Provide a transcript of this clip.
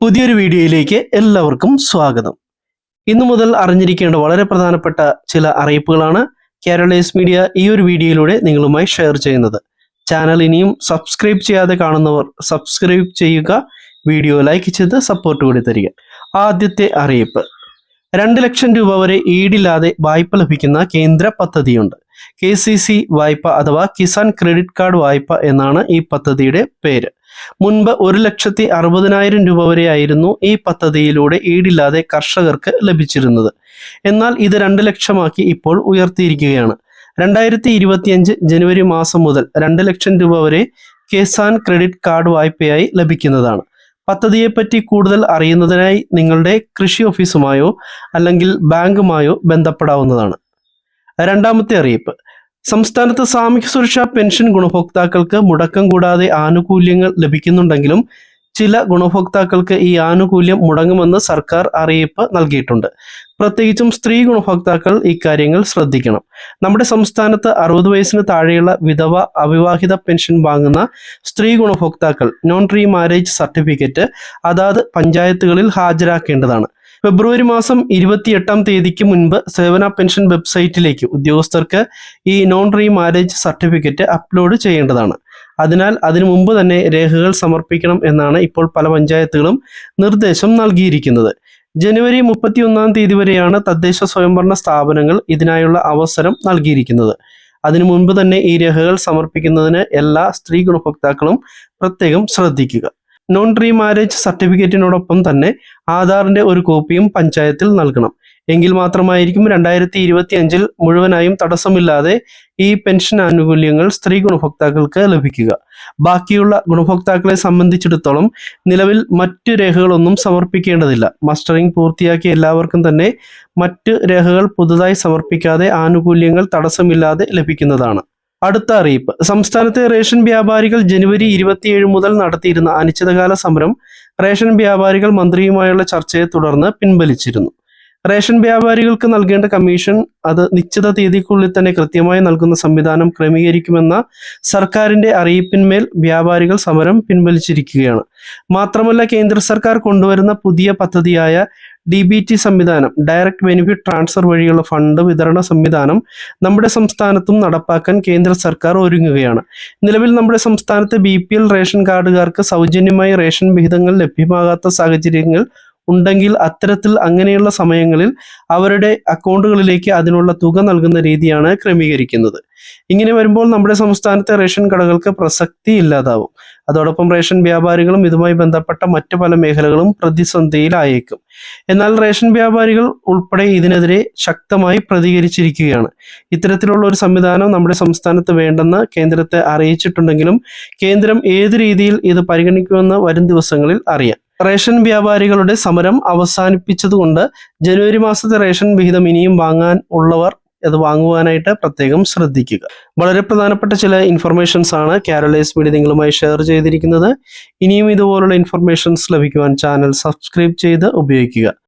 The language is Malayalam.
പുതിയൊരു വീഡിയോയിലേക്ക് എല്ലാവർക്കും സ്വാഗതം. ഇന്നു മുതൽ അറിഞ്ഞിരിക്കേണ്ട വളരെ പ്രധാനപ്പെട്ട ചില അറിയിപ്പുകളാണ് കേരളേസ് മീഡിയ ഈ ഒരു വീഡിയോയിലൂടെ നിങ്ങളുമായി ഷെയർ ചെയ്യുന്നത്. ചാനൽ ഇനിയും സബ്സ്ക്രൈബ് ചെയ്യാതെ കാണുന്നവർ സബ്സ്ക്രൈബ് ചെയ്യുക വീഡിയോ ലൈക്ക് ചെയ്ത് സപ്പോർട്ട് കൂടി തരിക. ആദ്യത്തെ അറിയിപ്പ്. രണ്ട് ലക്ഷം രൂപ വരെ ഈടില്ലാതെ വായ്പ ലഭിക്കുന്ന കേന്ദ്ര പദ്ധതിയുണ്ട്. കെ സി സി വായ്പ അഥവാ കിസാൻ ക്രെഡിറ്റ് കാർഡ് വായ്പ എന്നാണ് ഈ പദ്ധതിയുടെ പേര്. മുൻപ് ഒരു ലക്ഷത്തി അറുപതിനായിരം രൂപ വരെയായിരുന്നു ഈ പദ്ധതിയിലൂടെ ഈടില്ലാതെ കർഷകർക്ക് ലഭിച്ചിരുന്നത്. എന്നാൽ ഇത് രണ്ട് ലക്ഷമാക്കി ഇപ്പോൾ ഉയർത്തിയിരിക്കുകയാണ്. രണ്ടായിരത്തി ഇരുപത്തിയഞ്ച് ജനുവരി മാസം മുതൽ രണ്ട് ലക്ഷം രൂപ വരെ കിസാൻ ക്രെഡിറ്റ് കാർഡ് വായ്പയായി ലഭിക്കുന്നതാണ്. പദ്ധതിയെപ്പറ്റി കൂടുതൽ അറിയുന്നതിനായി നിങ്ങളുടെ കൃഷി ഓഫീസുമായോ അല്ലെങ്കിൽ ബാങ്കുമായോ ബന്ധപ്പെടാവുന്നതാണ്. രണ്ടാമത്തെ അറിയിപ്പ്. സംസ്ഥാനത്ത് സാമൂഹ്യ സുരക്ഷാ പെൻഷൻ ഗുണഭോക്താക്കൾക്ക് മുടക്കം കൂടാതെ ആനുകൂല്യങ്ങൾ ലഭിക്കുന്നുണ്ടെങ്കിലും ചില ഗുണഭോക്താക്കൾക്ക് ഈ ആനുകൂല്യം മുടങ്ങുമെന്ന് സർക്കാർ അറിയിപ്പ് നൽകിയിട്ടുണ്ട്. പ്രത്യേകിച്ചും സ്ത്രീ ഗുണഭോക്താക്കൾ ഇക്കാര്യങ്ങൾ ശ്രദ്ധിക്കണം. നമ്മുടെ സംസ്ഥാനത്ത് അറുപത് വയസ്സിന് താഴെയുള്ള വിധവ അവിവാഹിത പെൻഷൻ വാങ്ങുന്ന സ്ത്രീ ഗുണഭോക്താക്കൾ നോൺ റീ മാരേജ് സർട്ടിഫിക്കറ്റ് അതാത് പഞ്ചായത്തുകളിൽ ഹാജരാക്കേണ്ടതാണ്. ഫെബ്രുവരി മാസം ഇരുപത്തിയെട്ടാം തീയതിക്ക് മുൻപ് സേവന പെൻഷൻ വെബ്സൈറ്റിലേക്ക് ഉദ്യോഗസ്ഥർക്ക് ഈ non re marriage certificate upload ചെയ്യേണ്ടതാണ്. അതിനാൽ അതിനു മുമ്പ് തന്നെ രേഖകൾ സമർപ്പിക്കണം എന്നാണ് ഇപ്പോൾ പല പഞ്ചായത്തുകളും നിർദ്ദേശം നൽകിയിരിക്കുന്നത്. ജനുവരി മുപ്പത്തിയൊന്നാം തീയതി വരെയാണ് തദ്ദേശ സ്വയംഭരണ സ്ഥാപനങ്ങൾ ഇതിനായുള്ള അവസരം നൽകിയിരിക്കുന്നത്. അതിനു മുൻപ് തന്നെ ഈ രേഖകൾ സമർപ്പിക്കുന്നതിന് എല്ലാ സ്ത്രീ ഗുണഭോക്താക്കളും പ്രത്യേകം ശ്രദ്ധിക്കുക. നോൺ റീ മാരേജ് സർട്ടിഫിക്കറ്റിനോടൊപ്പം തന്നെ ആധാറിന്റെ ഒരു കോപ്പിയും പഞ്ചായത്തിൽ നൽകണം. എങ്കിൽ മാത്രമായിരിക്കും രണ്ടായിരത്തി ഇരുപത്തി അഞ്ചിൽ മുഴുവനായും തടസ്സമില്ലാതെ ഈ പെൻഷൻ ആനുകൂല്യങ്ങൾ സ്ത്രീ ഗുണഭോക്താക്കൾക്ക് ലഭിക്കുക. ബാക്കിയുള്ള ഗുണഭോക്താക്കളെ സംബന്ധിച്ചിടത്തോളം നിലവിൽ മറ്റു രേഖകളൊന്നും സമർപ്പിക്കേണ്ടതില്ല. മസ്റ്ററിംഗ് പൂർത്തിയാക്കിയ എല്ലാവർക്കും തന്നെ മറ്റ് രേഖകൾ പുതുതായി സമർപ്പിക്കാതെ ആനുകൂല്യങ്ങൾ തടസ്സമില്ലാതെ ലഭിക്കുന്നതാണ്. അടുത്ത അറിയിപ്പ്. സംസ്ഥാനത്തെ റേഷൻ വ്യാപാരികൾ ജനുവരി ഇരുപത്തിയേഴ് മുതൽ നടത്തിയിരുന്ന അനിശ്ചിതകാല സമരം റേഷൻ വ്യാപാരികൾ മന്ത്രിയുമായുള്ള ചർച്ചയെ തുടർന്ന് പിൻവലിച്ചിരുന്നു. റേഷൻ വ്യാപാരികൾക്ക് നൽകേണ്ട കമ്മീഷൻ അത് നിശ്ചിത തീയതിക്കുള്ളിൽ തന്നെ കൃത്യമായി നൽകുന്ന സംവിധാനം ക്രമീകരിക്കുമെന്ന സർക്കാരിന്റെ അറിയിപ്പിന്മേൽ വ്യാപാരികൾ സമരം പിൻവലിച്ചിരിക്കുകയാണ്. മാത്രമല്ല കേന്ദ്ര സർക്കാർ കൊണ്ടുവരുന്ന പുതിയ പദ്ധതിയായ ഡി ബി ടി സംവിധാനം ഡയറക്റ്റ് ബെനിഫിറ്റ് ട്രാൻസ്ഫർ വഴിയുള്ള ഫണ്ട് വിതരണ സംവിധാനം നമ്മുടെ സംസ്ഥാനത്തും നടപ്പാക്കാൻ കേന്ദ്ര സർക്കാർ ഒരുങ്ങുകയാണ്. നിലവിൽ നമ്മുടെ സംസ്ഥാനത്ത് ബി പി എൽ റേഷൻ കാർഡുകാർക്ക് സൗജന്യമായി റേഷൻ വിഹിതങ്ങൾ ലഭ്യമാകാത്ത സാഹചര്യങ്ങൾ ഉണ്ടെങ്കിൽ അത്തരത്തിൽ അങ്ങനെയുള്ള സമയങ്ങളിൽ അവരുടെ അക്കൗണ്ടുകളിലേക്ക് അതിനുള്ള തുക നൽകുന്ന രീതിയാണ് ക്രമീകരിക്കുന്നത്. ഇങ്ങനെ വരുമ്പോൾ നമ്മുടെ സംസ്ഥാനത്തെ റേഷൻ കടകൾക്ക് പ്രസക്തി ഇല്ലാതാവും. അതോടൊപ്പം റേഷൻ വ്യാപാരികളും ഇതുമായി ബന്ധപ്പെട്ട മറ്റു പല മേഖലകളും പ്രതിസന്ധിയിലായേക്കും. എന്നാൽ റേഷൻ വ്യാപാരികൾ ഉൾപ്പെടെ ഇതിനെതിരെ ശക്തമായി പ്രതികരിച്ചിരിക്കുകയാണ്. ഇത്തരത്തിലുള്ള ഒരു സംവിധാനം നമ്മുടെ സംസ്ഥാനത്ത് വേണ്ടെന്ന് കേന്ദ്രത്തെ അറിയിച്ചിട്ടുണ്ടെങ്കിലും കേന്ദ്രം ഏത് രീതിയിൽ ഇത് പരിഗണിക്കുമെന്ന് വരും ദിവസങ്ങളിൽ അറിയാം. റേഷൻ വ്യാപാരികളുടെ സമരം അവസാനിപ്പിച്ചതുകൊണ്ട് ജനുവരി മാസത്തെ റേഷൻ വിഹിതം ഇനിയും വാങ്ങാൻ ഉള്ളവർ അത് വാങ്ങുവാനായിട്ട് പ്രത്യേകം ശ്രദ്ധിക്കുക. വളരെ പ്രധാനപ്പെട്ട ചില ഇൻഫർമേഷൻസ് ആണ് കാരലൈസ് മീഡിയ നിങ്ങളുമായി ഷെയർ ചെയ്തിരിക്കുന്നത്. ഇനിയും ഇതുപോലുള്ള ഇൻഫർമേഷൻസ് ലഭിക്കുവാൻ ചാനൽ സബ്സ്ക്രൈബ് ചെയ്ത് ഉപയോഗിക്കുക.